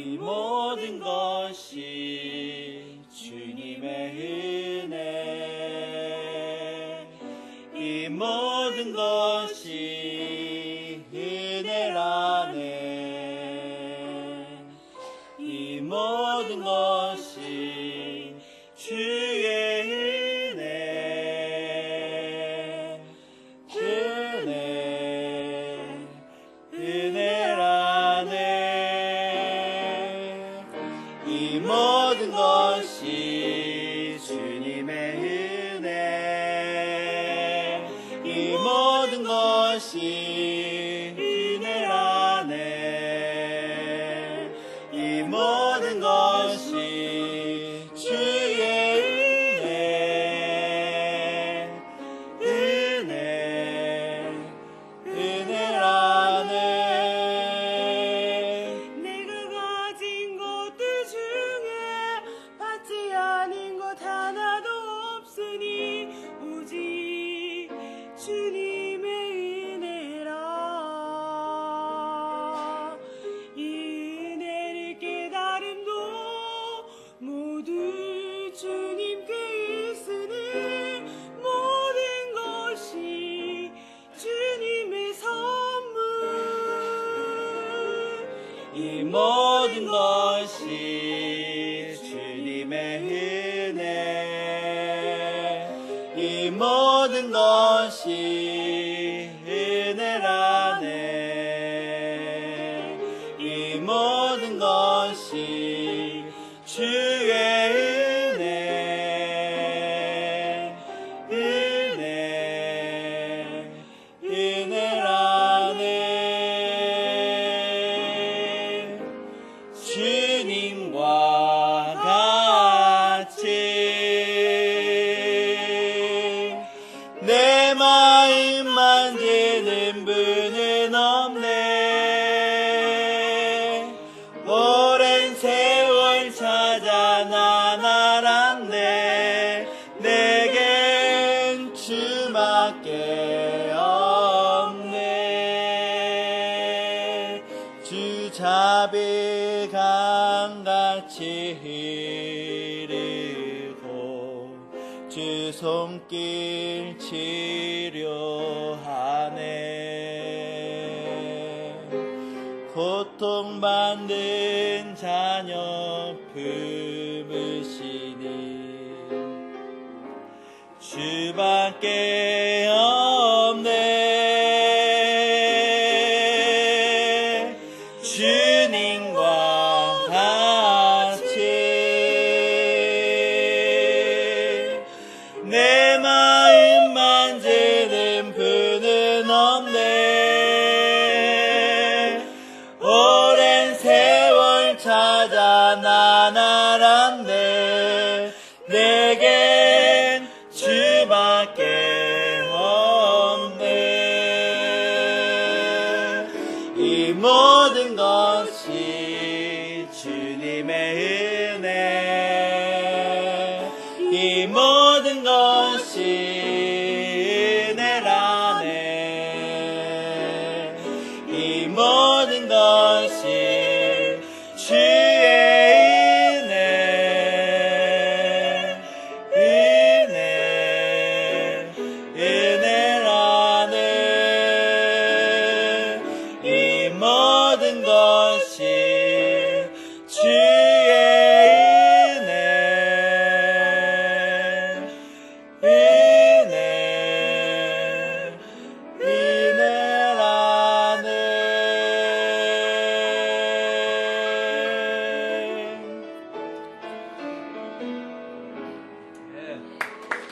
이 모든 것이 주님의 은혜. 이 모든 것이 은혜라네. 이 모든 것이 주 것 이 모든 것이 주님의 은혜. 이 모든 것이 은혜라네. 이 모든 것이 주 없네. 오랜 세월 찾아 난 알았네. 내겐 주밖에 없네. 주 자비 강같이 흐르고 주 손길 치 고통받는 자녀 품으시니 주밖에 없 찾아 나나란데 내겐 주밖에 없네. 이 모든 것이 주님의 in the